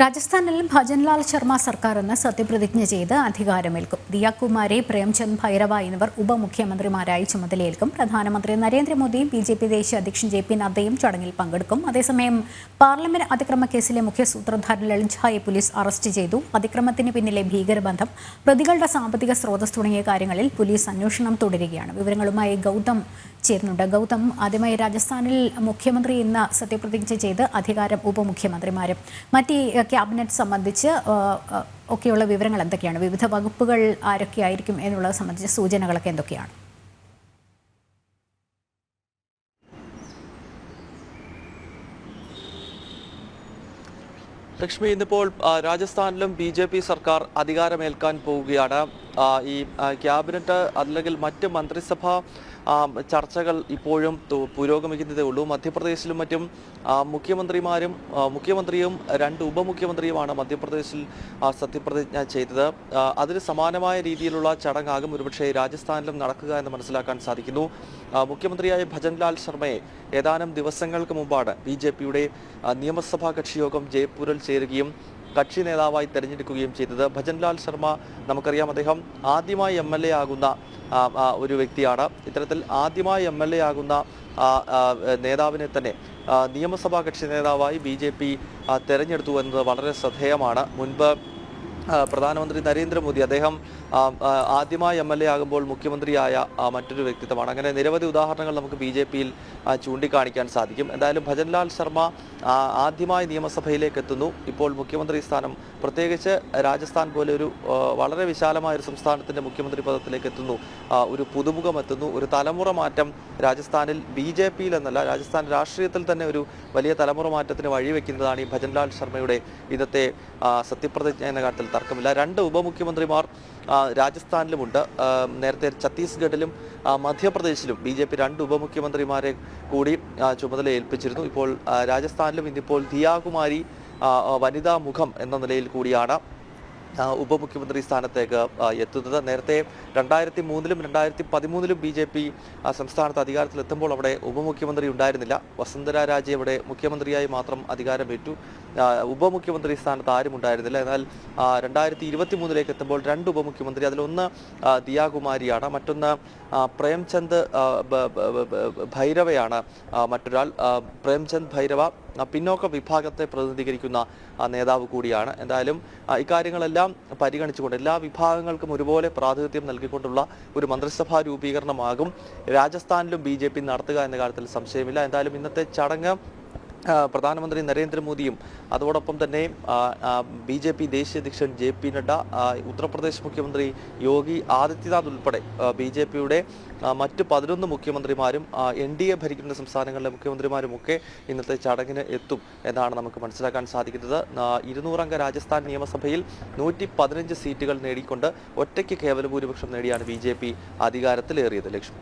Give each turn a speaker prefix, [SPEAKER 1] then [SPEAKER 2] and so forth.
[SPEAKER 1] രാജസ്ഥാനിൽ ഭജൻലാൽ ശർമ്മ സർക്കാർ ഇന്ന് സത്യപ്രതിജ്ഞ ചെയ്ത് അധികാരമേൽക്കും. ദിയാകുമാരി പ്രേംചന്ദ് ഭൈരവ എന്നിവർ ഉപമുഖ്യമന്ത്രിമാരായി ചുമതലയേൽക്കും. പ്രധാനമന്ത്രി നരേന്ദ്രമോദിയും ബി ജെ പി ദേശീയ അധ്യക്ഷൻ ജെ പി നദ്ദയും ചടങ്ങിൽ പങ്കെടുക്കും. അതേസമയം പാർലമെന്റ് അതിക്രമ കേസിലെ മുഖ്യ സൂത്രധാരൻ ലളിത്ഝായെ പോലീസ് അറസ്റ്റ് ചെയ്തു. അതിക്രമത്തിന് പിന്നിലെ ഭീകരബന്ധം പ്രതികളുടെ സാമ്പത്തിക സ്രോതസ് തുടങ്ങിയ കാര്യങ്ങളിൽ പോലീസ് അന്വേഷണം തുടരുകയാണ്. വിവരങ്ങളുമായി ഗൗതം ചേരുന്നുണ്ട്. ഗൗതം ആദ്യമായി രാജസ്ഥാനിൽ മുഖ്യമന്ത്രി ഇന്ന് സത്യപ്രതിജ്ഞ ചെയ്ത് അധികാരം ഉപമുഖ്യമന്ത്രിമാരും മറ്റ് ക്യാബിനറ്റ് സംബന്ധിച്ച് ഒക്കെയുള്ള വിവരങ്ങൾ എന്തൊക്കെയാണ്? വിവിധ വകുപ്പുകൾ ആരൊക്കെയായിരിക്കും എന്നുള്ളത് സംബന്ധിച്ച സൂചനകളൊക്കെ എന്തൊക്കെയാണ്?
[SPEAKER 2] ലക്ഷ്മി ഇന്നിപ്പോൾ രാജസ്ഥാനിലും ബി ജെ പി സർക്കാർ അധികാരമേൽക്കാൻ പോവുകയാണ്. ഈ ക്യാബിനറ്റ് അല്ലെങ്കിൽ മറ്റ് മന്ത്രിസഭാ ചർച്ചകൾ ഇപ്പോഴും പുരോഗമിക്കുന്നതേ ഉള്ളൂ. മധ്യപ്രദേശിലും മറ്റും മുഖ്യമന്ത്രിമാരും മുഖ്യമന്ത്രിയും രണ്ട് ഉപമുഖ്യമന്ത്രിയുമാണ് മധ്യപ്രദേശിൽ സത്യപ്രതിജ്ഞ ചെയ്തത്. അതിന് സമാനമായ രീതിയിലുള്ള ചടങ്ങാകും. ഒരുപക്ഷെ രാജസ്ഥാനിലും നടക്കുക എന്ന് മനസ്സിലാക്കാൻ സാധിക്കുന്നു. മുഖ്യമന്ത്രിയായ ഭജൻലാൽ ശർമ്മയെ ഏതാനും ദിവസങ്ങൾക്ക് മുമ്പാണ് ബി ജെ പിയുടെ നിയമസഭാ കക്ഷിയോഗം ജയ്പൂരിൽ ചേരുകയും കക്ഷി നേതാവായി തെരഞ്ഞെടുക്കുകയും ചെയ്തത്. ഭജൻലാൽ ശർമ്മ നമുക്കറിയാം അദ്ദേഹം ആദ്യമായി എം എൽ എ ആകുന്ന ഒരു വ്യക്തിയാണ്. ഇത്തരത്തിൽ ആദ്യമായി എം എൽ എ ആകുന്ന നേതാവിനെ തന്നെ നിയമസഭാ കക്ഷി നേതാവായി ബി ജെ പി തെരഞ്ഞെടുത്തു എന്നത് വളരെ ശ്രദ്ധേയമാണ്. മുൻപ് പ്രധാനമന്ത്രി നരേന്ദ്രമോദി അദ്ദേഹം ആദ്യമായി എം എൽ എ ആകുമ്പോൾ മുഖ്യമന്ത്രിയായ മറ്റൊരു വ്യക്തിത്വമാണ്. അങ്ങനെ നിരവധി ഉദാഹരണങ്ങൾ നമുക്ക് ബി ജെ പിയിൽ ചൂണ്ടിക്കാണിക്കാൻ സാധിക്കും. എന്തായാലും ഭജൻലാൽ ശർമ്മ ആദ്യമായി നിയമസഭയിലേക്ക് എത്തുന്നു. ഇപ്പോൾ മുഖ്യമന്ത്രി സ്ഥാനം പ്രത്യേകിച്ച് രാജസ്ഥാൻ പോലെ ഒരു വളരെ വിശാലമായ ഒരു സംസ്ഥാനത്തിന്റെ മുഖ്യമന്ത്രി പദത്തിലേക്ക് എത്തുന്നു. ഒരു പുതുമുഖം എത്തുന്നു. ഒരു തലമുറ മാറ്റം രാജസ്ഥാനിൽ ബി ജെ പിയിൽ എന്നല്ല രാജസ്ഥാൻ രാഷ്ട്രീയത്തിൽ തന്നെ ഒരു വലിയ തലമുറ മാറ്റത്തിന് വഴിവെക്കുന്നതാണ് ഈ ഭജൻലാൽ ശർമ്മയുടെ ഇന്നത്തെ സത്യപ്രതിജ്ഞ എന്ന കാര്യത്തിൽ തർക്കമില്ല. രണ്ട് ഉപമുഖ്യമന്ത്രിമാർ രാജസ്ഥാനിലുമുണ്ട്. നേരത്തെ ഛത്തീസ്ഗഡിലും മധ്യപ്രദേശിലും ബി ജെ പി രണ്ട് ഉപമുഖ്യമന്ത്രിമാരെ കൂടി ചുമതല ഏൽപ്പിച്ചിരുന്നു. ഇപ്പോൾ രാജസ്ഥാനിലും ഇന്നിപ്പോൾ ദിയാകുമാരി വനിതാ മുഖം എന്ന നിലയിൽ കൂടിയാണ്. ഉപമുഖ്യമന്ത്രി സ്ഥാനത്തേക്ക് എത്തുന്നത്. നേരത്തെ രണ്ടായിരത്തി മൂന്നിലും രണ്ടായിരത്തി പതിമൂന്നിലും ബി ജെ പി സംസ്ഥാനത്ത് അധികാരത്തിലെത്തുമ്പോൾ അവിടെ ഉപമുഖ്യമന്ത്രി ഉണ്ടായിരുന്നില്ല. വസുന്ധര രാജെ അവിടെ മുഖ്യമന്ത്രിയായി മാത്രം അധികാരമേറ്റു. ഉപമുഖ്യമന്ത്രി സ്ഥാനത്ത് ആരും ഉണ്ടായിരുന്നില്ല. എന്നാൽ രണ്ടായിരത്തി ഇരുപത്തി മൂന്നിലേക്ക് എത്തുമ്പോൾ രണ്ട് ഉപമുഖ്യമന്ത്രി അതിലൊന്ന് ദിയാകുമാരിയാണ്. മറ്റൊന്ന് പ്രേംചന്ദ് ഭൈരവയാണ്. മറ്റൊരാൾ പ്രേംചന്ദ് ഭൈരവ. പിന്നോക്ക വിഭാഗത്തെ പ്രതിനിധീകരിക്കുന്ന നേതാവ് കൂടിയാണ്. എന്തായാലും ഇക്കാര്യങ്ങളെല്ലാം പരിഗണിച്ചുകൊണ്ട് എല്ലാ വിഭാഗങ്ങൾക്കും ഒരുപോലെ പ്രാതിനിധ്യം നൽകിക്കൊണ്ടുള്ള ഒരു മന്ത്രിസഭാ രൂപീകരണമാകും. രാജസ്ഥാനിലും ബി നടത്തുക എന്ന കാര്യത്തിൽ സംശയമില്ല. എന്തായാലും ഇന്നത്തെ ചടങ്ങ് പ്രധാനമന്ത്രി നരേന്ദ്രമോദിയും അതോടൊപ്പം തന്നെ ബി ജെ പി ദേശീയ അധ്യക്ഷൻ ജെ പി നഡ്ഡ ഉത്തർപ്രദേശ് മുഖ്യമന്ത്രി യോഗി ആദിത്യനാഥ് ഉൾപ്പെടെ ബി ജെ പിയുടെ മറ്റ് പതിനൊന്ന് മുഖ്യമന്ത്രിമാരും എൻ ഡി എ ഭരിക്കുന്ന സംസ്ഥാനങ്ങളിലെ മുഖ്യമന്ത്രിമാരും ഒക്കെ ഇന്നത്തെ ചടങ്ങിന് എത്തും എന്നാണ് നമുക്ക് മനസ്സിലാക്കാൻ സാധിക്കുന്നത്. ഇരുന്നൂറംഗ രാജസ്ഥാൻ നിയമസഭയിൽ നൂറ്റി പതിനഞ്ച് സീറ്റുകൾ നേടിക്കൊണ്ട് ഒറ്റയ്ക്ക് കേവല ഭൂരിപക്ഷം നേടിയാണ് ബി ജെ പി അധികാരത്തിലേറിയത്. ലക്ഷ്മി.